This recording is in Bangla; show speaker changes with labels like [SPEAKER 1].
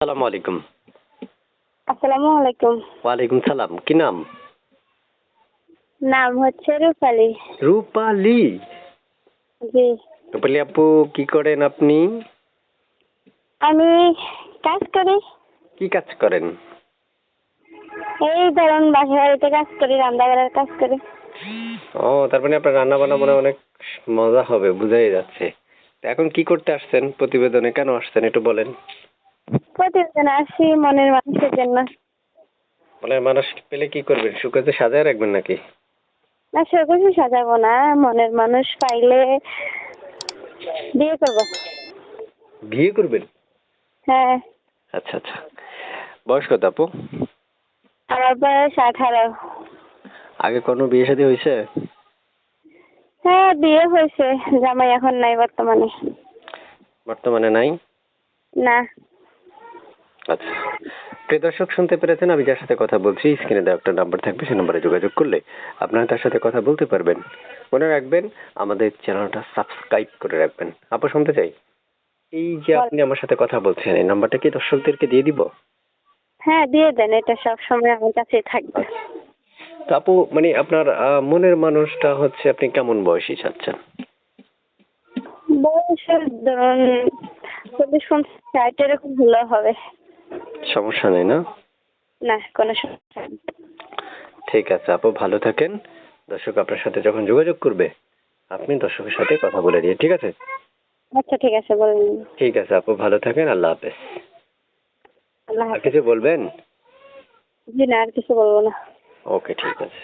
[SPEAKER 1] আলাইকুম।
[SPEAKER 2] আসসালামু আলাইকুম।
[SPEAKER 1] ওয়ালাইকুম সালাম কি নাম?
[SPEAKER 2] নাম হচ্ছে রূপালী।
[SPEAKER 1] রূপালী?
[SPEAKER 2] জি।
[SPEAKER 1] রূপালী আপু কি করেন আপনি?
[SPEAKER 2] আমি কাজ করি।
[SPEAKER 1] কি কাজ করেন?
[SPEAKER 2] এই ধরুন বাসা বাড়িতে কাজ করি রান্নাঘরের কাজ করি।
[SPEAKER 1] ও তার মানে আপনার রান্না বান্না মনে অনেক মজা হবে বুঝাই যাচ্ছে। এখন কি করতে আসছেন প্রতিবেদনে? কেন আসছেন একটু বলেন।
[SPEAKER 2] প্রতিদিন আসি মনের মানুষের জন্য।
[SPEAKER 1] মানে মানুষ পেলে কি করবেন? সুখে সাজায় রাখবেন নাকি?
[SPEAKER 2] না সেরকম সাজাবো না। মনের মানুষ পাইলে বিয়ে করব।
[SPEAKER 1] বিয়ে করবেন?
[SPEAKER 2] হ্যাঁ।
[SPEAKER 1] আচ্ছা আচ্ছা। বয়স কত আপু?
[SPEAKER 2] আমার বয়স আঠারো।
[SPEAKER 1] আগে কোনো বিয়ে শাদী হয়েছে?
[SPEAKER 2] হ্যাঁ বিয়ে হয়েছে। জামাই এখন নাই বর্তমানে।
[SPEAKER 1] বর্তমানে নাই?
[SPEAKER 2] না।
[SPEAKER 1] আচ্ছা। প্রিয় দর্শক শুনতে পেরেছেন আমি যার সাথে কথা বলছি স্ক্রিনে দেওয়া একটা নাম্বার থাকবে সেই নম্বরে যোগাযোগ করলে আপনারা তার সাথে কথা বলতে পারবেন। মনে রাখবেন আমাদের চ্যানেলটা সাবস্ক্রাইব করে রাখবেন। আপু শুনতে চাই? এই যে আপনি আমার সাথে কথা বলছেন এই নাম্বারটা কি দর্শকদেরকে দিয়ে দিব?
[SPEAKER 2] হ্যাঁ দিয়ে দেন এটা সব সময় আমার কাছেই থাকবে।
[SPEAKER 1] তো আপু মানে আপনার মনের মানুষটা হচ্ছে আপনি কেমন বয়সী চাচ্ছেন?
[SPEAKER 2] বয়স ধরুন চল্লিশ পঞ্চাশ ষাট এরকম হলেও হবে।
[SPEAKER 1] সমস্যা নেই না?
[SPEAKER 2] না কোনো সমস্যা নেই।
[SPEAKER 1] ঠিক আছে আপু ভালো থাকেন। দর্শক আপনার সাথে যখন যোগাযোগ করবে আপনি দর্শকের সাথে কথা বলে দিয়ে ঠিক আছে?
[SPEAKER 2] আচ্ছা ঠিক আছে বলেন
[SPEAKER 1] ঠিক আছে আপু ভালো থাকেন আল্লাহ হাফেজ।
[SPEAKER 2] আল্লাহ
[SPEAKER 1] আর
[SPEAKER 2] হাফেজ
[SPEAKER 1] কিছু বলবেন?
[SPEAKER 2] জি না আর কিছু বলব না।
[SPEAKER 1] ওকে ঠিক আছে।